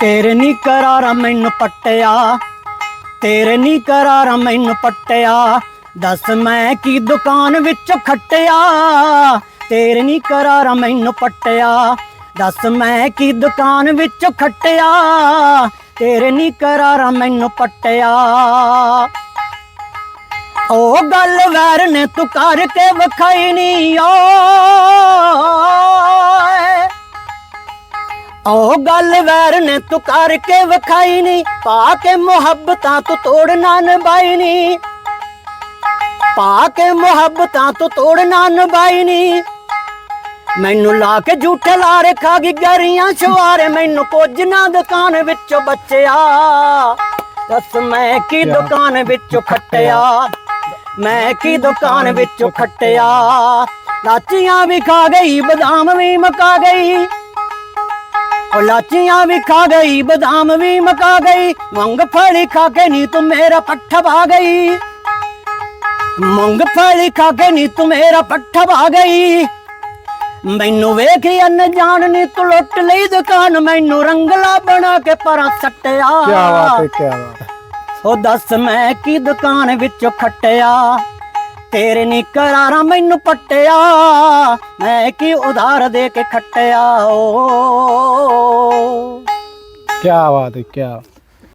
ਤੇਰੇ ਨੀ ਕਰਾਰਾ ਮੈਨੂੰ ਪੱਟਿਆ, ਤੇਰੇ ਨੀ ਕਰਾਰਾ ਮੈਨੂੰ ਪੱਟਿਆ। ਦੱਸ ਮੈਂ ਕੀ ਦੁਕਾਨ ਵਿੱਚ ਖੱਟਿਆ, ਤੇਰੇ ਨੀ ਕਰਾਰਾ ਮੈਨੂੰ ਪੱਟਿਆ। ਦੱਸ ਮੈਂ ਕੀ ਦੁਕਾਨ ਵਿੱਚ ਖੱਟਿਆ, ਤੇਰੇ ਨੀ ਕਰਾਰਾ ਮੈਨੂੰ ਪੱਟਿਆ। ਉਹ ਗੱਲ ਵੈਰ ਨੇ ਤੂੰ ਕਰਕੇ ਵਿਖਾਈ ਨੀ ਓਏ ਉਹ ਗੱਲ ਵੈਰ ਨੇ ਤੂੰ ਕਰਕੇ ਵਿਖਾਈ ਨਹੀਂ ਪਾ ਕੇ ਮੁਹੱਬਤਾਂ ਤੂੰ ਤੋੜਨਾ ਨਿਭਾਈ ਨਹੀਂ ਪਾ ਕੇ ਮੁਹੱਬਤਾਂ ਤੂੰ ਤੋੜਨਾ ਨਿਭਾਈ ਨਹੀਂ ਮੈਨੂੰ ਲਾ ਕੇ ਝੂਠੇ ਲਾਰੇ ਖਾ ਗਈ ਗਰੀਆਂ ਸ਼ਵਾਰੇ ਮੈਨੂੰ ਕੁਝ ਨਾ ਦੁਕਾਨ ਵਿੱਚੋਂ ਬਚਿਆ। ਦੱਸ ਮੈਂ ਕੀ ਦੁਕਾਨ ਵਿੱਚੋਂ ਖੱਟਿਆ? ਮੈਂ ਕੀ ਦੁਕਾਨ ਵਿੱਚੋਂ ਖੱਟਿਆ? ਲਾਚੀਆਂ ਵੀ ਖਾ ਗਈ ਬਦਾਮ ਵੀ ਮਕਾ ਗਈ। ਉਹ ਲਾਚੀਆਂ ਵੀ ਖਾ ਗਈ ਬਦਾਮ ਵੀ ਮਕਾ ਗਈ ਮੂੰਗਫਲੀ ਖਾ ਕੇ ਨੀ ਤੂੰ ਮੇਰਾ ਪੱਠਾ ਭਾ ਗਈ। ਮੂੰਗਫਲੀ ਖਾ ਕੇ ਨੀ ਤੂੰ ਮੇਰਾ ਪੱਠਾ ਭਾ ਗਈ। ਮੈਨੂੰ ਵੇਖ ਅਨਜਾਣ ਨੀ ਤੂੰ ਲੁੱਟ ਲਈ ਦੁਕਾਨ ਮੈਨੂੰ ਰੰਗਲਾ ਬਣਾ ਕੇ ਪਰਾਂ ਸੱਟਿਆ। ਕੀ ਬਾਤ ਹੈ ਕੀ ਬਾਤ ਉਹ ਦੱਸ ਮੈਂ ਕੀ ਦੁਕਾਨ ਵਿੱਚੋਂ ਖੱਟਿਆ। ਤੇਰੇ ਨੀ ਕਰਾਰਾ ਮੈਨੂੰ ਪੱਟਿਆ। ਮੈਂ ਕੀ ਉਧਾਰ ਦੇ ਕੇ ਖੱਟਿਆ ਓ। ਕੀ ਬਾਤ ਹੈ ਕੀ